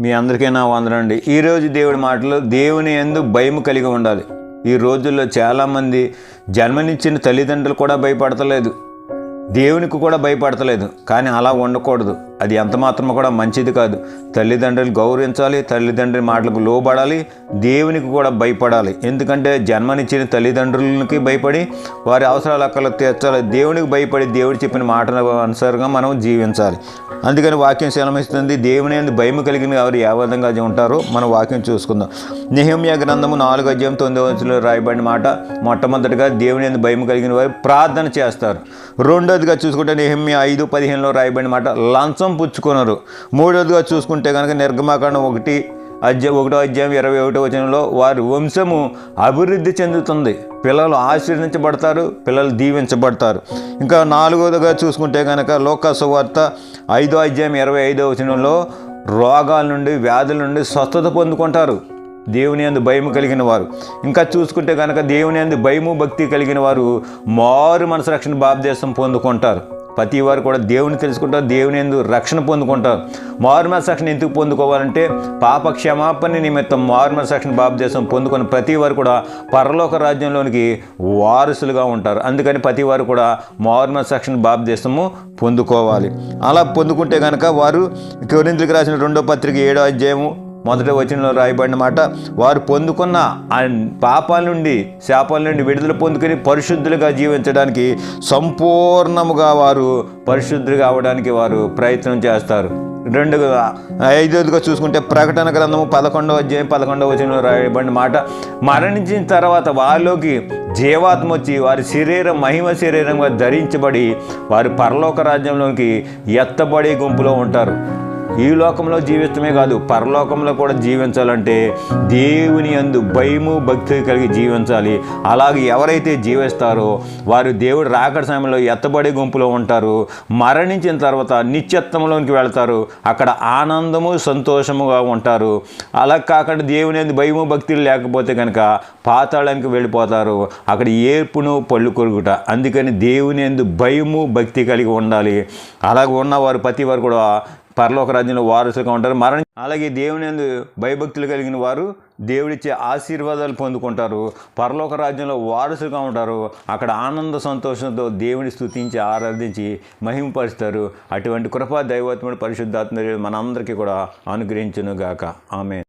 మీ అందరికీ నా వందనండి ఈరోజు దేవుడి మాటలు దేవుని ఎందు భయం కలిగి ఉండాలి. ఈ రోజుల్లో చాలామంది జన్మనిచ్చిన తల్లిదండ్రులు కూడా భయపడతలేదు. దేవునికి కూడా భయపడతలేదు. కానీ అలా ఉండకూడదు. అది ఎంత మాత్రం కూడా మంచిది కాదు. తల్లిదండ్రులు గౌరవించాలి తల్లిదండ్రుల మాటలకు లోబడాలి దేవునికి కూడా భయపడాలి. ఎందుకంటే జన్మనిచ్చిన తల్లిదండ్రులకి భయపడి వారి అవసరాలు అక్కడ తీర్చాలి. దేవునికి భయపడి దేవుడు చెప్పిన మాటల అనుసారంగా మనం జీవించాలి. అందుకని వాక్యం సెలవిస్తుంది దేవుని ఎందు భయం కలిగిన వారు ఏ విధంగా ఉంటారో మనం వాక్యం చూసుకుందాం. నిహమ్య గ్రంథము నాలుగు అధ్యాయం తొమ్మిది వచ్చులో రాయబడిన మాట మొట్టమొదటిగా దేవుని ఎందు భయం కలిగిన వారు ప్రార్థన చేస్తారు. రెండోదిగా చూసుకుంటే నిహమ్య ఐదు పదిహేనులో రాయబడిన మాట లంచం పుచ్చుకున్నారు మూడోదిగా చూసుకుంటే కనుక నిర్గమాకాండం ఒకటి అధ్య ఒకటో అధ్యాయం ఇరవై ఒకటో వచనంలో వారి వంశము అభివృద్ధి చెందుతుంది. పిల్లలు ఆశీర్వదించబడతారు పిల్లలు దీవించబడతారు. ఇంకా నాలుగోదిగా చూసుకుంటే కనుక లోక సువార్త ఐదో అధ్యాయం ఇరవై ఐదో వచనంలో రోగాల నుండి వ్యాధుల నుండి స్వస్థత పొందుకుంటారు. దేవుని అందు భయము కలిగిన వారు. ఇంకా చూసుకుంటే కనుక దేవుని అందు భయము భక్తి కలిగిన వారు మారు మనసు రక్షణ బాప్దేశం పొందుకుంటారు. ప్రతి వారు కూడా దేవుని తెలుసుకుంటారు దేవుని ఎందు రక్షణ పొందుకుంటారు. మార్మల్ రక్షణ ఎందుకు పొందుకోవాలంటే పాప క్షమాపణ నిమిత్తం మార్మల్ రక్షణ బాప్దేశం పొందుకున్న ప్రతి వారు కూడా పరలోక రాజ్యంలోనికి వారసులుగా ఉంటారు. అందుకని ప్రతి వారు కూడా మార్మల్ రక్షణ బాప్దేశము పొందుకోవాలి. అలా పొందుకుంటే కనుక వారు కొరింతలకు రాసిన రెండో పత్రిక ఏడో అధ్యాయము మొదటి వచనంలో రాయబడిన మాట వారు పొందుకున్న ఆ పాపాల నుండి శాపాల నుండి విడుదల పొందుకొని పరిశుద్ధులుగా జీవించడానికి సంపూర్ణముగా వారు పరిశుద్ధులుగా అవడానికి వారు ప్రయత్నం చేస్తారు. రెండుగా ఐదోదిగా చూసుకుంటే ప్రకటన గ్రంథము పదకొండవ అధ్యాయం పదకొండవ వచనంలో రాయబడిన మాట మరణించిన తర్వాత వారిలోకి జీవాత్మ వచ్చి వారి శరీరం మహిమ శరీరంగా ధరించబడి వారి పరలోక రాజ్యంలోకి ఎత్తబడే గుంపులో ఉంటారు. ఈ లోకంలో జీవించడమే కాదు పరలోకంలో కూడా జీవించాలంటే దేవుని అందు భయము భక్తి కలిగి జీవించాలి. అలాగే ఎవరైతే జీవిస్తారో వారు దేవుడు రాకడ సమయంలో ఎత్తబడే గుంపులో ఉంటారు. మరణించిన తర్వాత నిత్యత్వంలోనికి వెళ్తారు. అక్కడ ఆనందము సంతోషముగా ఉంటారు. అలా కాకుండా దేవుని అందు భయము భక్తులు లేకపోతే కనుక పాతాళానికి వెళ్ళిపోతారు. అక్కడ ఏర్పును పళ్ళు కొరుగుట అందుకని దేవుని అందు భయము భక్తి కలిగి ఉండాలి. అలాగ ఉన్నవారు ప్రతి వారు కూడా పరలోక రాజ్యంలో వారసులుగా ఉంటారు. మరణి అలాగే దేవుని ఎందు భయభక్తులు కలిగిన వారు దేవుడిచ్చే ఆశీర్వాదాలు పొందుకుంటారు. పరలోక రాజ్యంలో వారసులుగా ఉంటారు. అక్కడ ఆనంద సంతోషంతో దేవుని స్థుతించి ఆరాధించి మహిమపరుస్తారు. అటువంటి కృపా దైవత్ముడు పరిశుద్ధాత్మ మనందరికీ కూడా అనుగ్రహించునుగాక. ఆమె